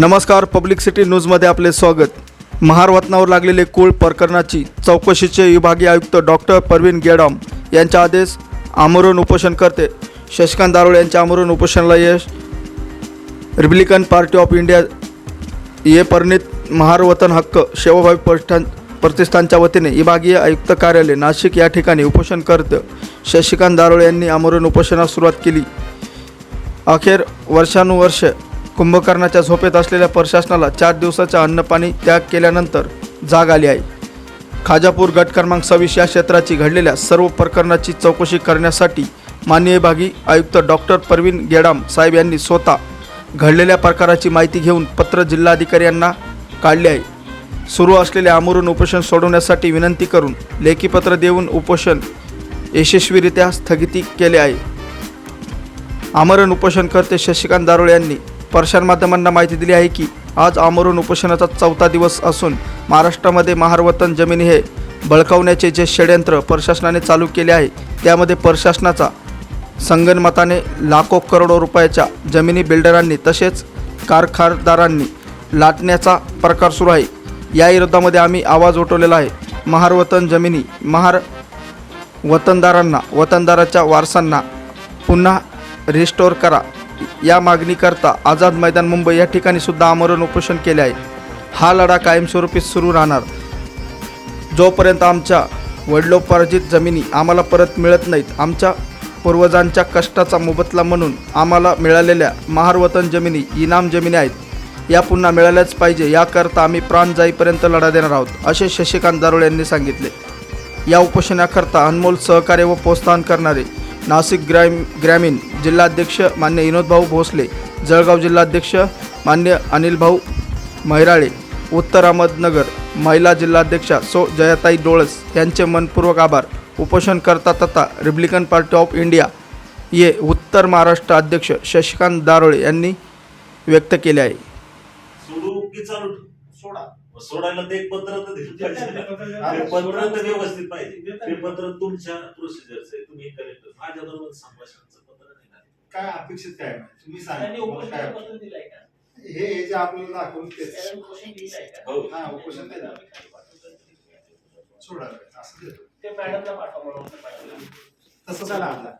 नमस्कार public city न्यूजमध्ये आपले स्वागत. महारवतनावर लागलेले कुळ प्रकरणाची चौकशीचे विभागीय आयुक्त डॉक्टर परवीन गेडाम यांच्या आदेश आमरण उपोषण करते शशिकांत दारोळे यांच्या आमरण उपोषणाला यश. रिपब्लिकन पार्टी ऑफ इंडिया ये परिणित महारवतन हक्क सेवाभावी प्रतिष्ठान प्रतिष्ठानच्या वतीने विभागीय आयुक्त कार्यालय नाशिक या ठिकाणी उपोषण करतं शशिकांत दारोळे यांनी आमरण उपोषणास सुरुवात केली. अखेर वर्षानुवर्ष कुंभकर्णाच्या झोपेत असलेल्या प्रशासनाला चार दिवसाच्या अन्नपाणी त्याग केल्यानंतर जाग आली आहे. खाजापूर गट क्रमांक सव्वीस या क्षेत्राची घडलेल्या सर्व प्रकरणाची चौकशी करण्यासाठी माननीय विभागी आयुक्त डॉक्टर परवीन गेडाम साहेब यांनी स्वतः घडलेल्या प्रकाराची माहिती घेऊन पत्र जिल्हाधिकारी यांना काढले आहे. सुरू असलेले आमरण उपोषण सोडवण्यासाठी विनंती करून लेखीपत्र देऊन उपोषण यशस्वीरित्या स्थगिती केले आहे. आमरण उपोषणकर्ते शशिकांत दारोळे यांनी प्रसारमाध्यमांना माहिती दिली आहे की आज आमरून उपोषणाचा चौथा दिवस असून महाराष्ट्रामध्ये महारवतन जमिनी हे बळकावण्याचे जे षडयंत्र प्रशासनाने चालू केले आहे त्यामध्ये प्रशासनाचा संगनमताने लाखो करोडो रुपयाच्या जमिनी बिल्डरांनी तसेच कारखानदारांनी लाटण्याचा प्रकार सुरू आहे. या विरोधामध्ये आम्ही आवाज उठवलेला आहे. महारवतन जमिनी महार वतनदारांना वतनदाराच्या वारसांना पुन्हा रिस्टोअर करा. या मागणीकरता आझाद मैदान मुंबई या ठिकाणी सुद्धा आमरण उपोषण केले आहे. हा लढा कायमस्वरूपी सुरू राहणार. जोपर्यंत आमच्या वडिलोपार्जित जमिनी आम्हाला परत मिळत नाहीत आमच्या पूर्वजांच्या कष्टाचा मोबदला म्हणून आम्हाला मिळालेल्या महारवतन जमिनी इनाम जमिनी आहेत. या पुन्हा मिळाल्याच पाहिजे याकरता आम्ही प्राण जाईपर्यंत लढा देणार आहोत असे शशिकांत दारोळे यांनी सांगितले. या उपोषणाकरता अनमोल सहकार्य व प्रोत्साहन करणारे नाशिक ग्राम ग्रामीण जिल्हाध्यक्ष मान्य विनोदभाऊ भोसले जळगाव जिल्हाध्यक्ष मान्य अनिलभाऊ मैराळे उत्तर अहमदनगर महिला जिल्हाध्यक्षा सो जयाताई डोळस यांचे मनपूर्वक आभार. उपोषणकर्ता तथा रिपब्लिकन पार्टी ऑफ इंडिया ये उत्तर महाराष्ट्र अध्यक्ष शशिकांत दारोळे यांनी व्यक्त केले आहे. सोडू? सोडा सोडायला ते एक पत्र तर दिलं पाहिजे. ते पत्र तर व्यवस्थित पाहिजे. ते पत्र तुमच्या प्रोसिजरचं आहे. तुम्ही कलेक्टर माझ्या बरोबर संभाषणाचं पत्र नाही ना. काय अपेक्षित काय आहे? तुम्ही सांगा. तुम्हाला काय पत्र दिलंय का? हे हे जे आपल्याला दाखवून उपोषण दिलंय का? हो. हा उपोषण नाही झालं. सोडायला असं देतो. ते मॅडमला पाठवा म्हणून तसं झालं आता